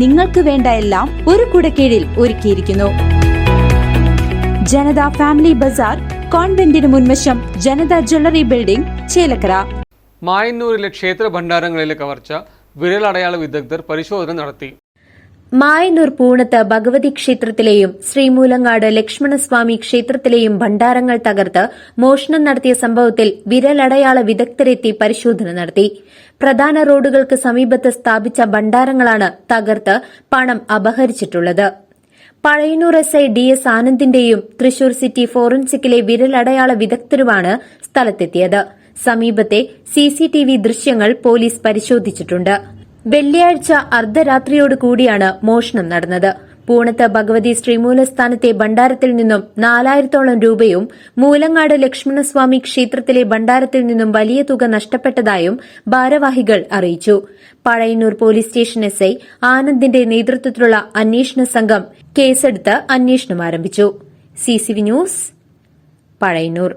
നിങ്ങൾക്ക് വേണ്ട എല്ലാം ഒരു കുടക്കീഴിൽ ഒരുക്കിയിരിക്കുന്നു. ജനത ഫാമിലി ബസാർ കോൺവെന്റിന് മുൻവശം ജനത ജ്വല്ലറി ബിൽഡിംഗ് ചേലക്കര. മായന്നൂരിലെ ക്ഷേത്ര ഭണ്ഡാരങ്ങളിലെ കവർച്ച വിരലടയാള വിദഗ്ധർ പരിശോധന നടത്തി. മായന്നൂർ പൂണത്ത് ഭഗവതി ക്ഷേത്രത്തിലെയും ശ്രീമൂലങ്ങാട് ലക്ഷ്മണസ്വാമി ക്ഷേത്രത്തിലെയും ഭണ്ഡാരങ്ങൾ തകർത്ത് മോഷണം നടത്തിയ സംഭവത്തിൽ വിരലടയാള വിദഗ്ധരെത്തി പരിശോധന നടത്തി. പ്രധാന റോഡുകൾക്ക് സമീപത്ത് സ്ഥാപിച്ച ഭണ്ഡാരങ്ങളാണ് തകർത്ത് പണം അപഹരിച്ചിട്ടുള്ളത്. Pazhayannur S I D S ആനന്ദിന്റെയും Thrissur city ഫോറൻസിക്കിലെ വിരലടയാള വിദഗ്ധരുമാണ് സ്ഥലത്തെത്തിയത്. സമീപത്തെ സിസിടിവി ദൃശ്യങ്ങൾ പോലീസ് പരിശോധിച്ചിട്ടുണ്ട്. വെള്ളിയാഴ്ച അർദ്ധരാത്രിയോട് കൂടിയാണ് മോഷണം നടന്നത്. പൂണത്ത് ഭഗവതി ശ്രീമൂലസ്ഥാനത്തെ ഭണ്ഡാരത്തിൽ നിന്നും നാലായിരത്തോളം രൂപയും മൂലങ്ങാട് ലക്ഷ്മണസ്വാമി ക്ഷേത്രത്തിലെ ഭണ്ഡാരത്തിൽ നിന്നും വലിയ തുക നഷ്ടപ്പെട്ടതായും ഭാരവാഹികൾ അറിയിച്ചു. Pazhayannur police station S I ആനന്ദിന്റെ നേതൃത്വത്തിലുള്ള അന്വേഷണ സംഘം കേസെടുത്ത് അന്വേഷണം ആരംഭിച്ചു. CCV news Pazhayannur.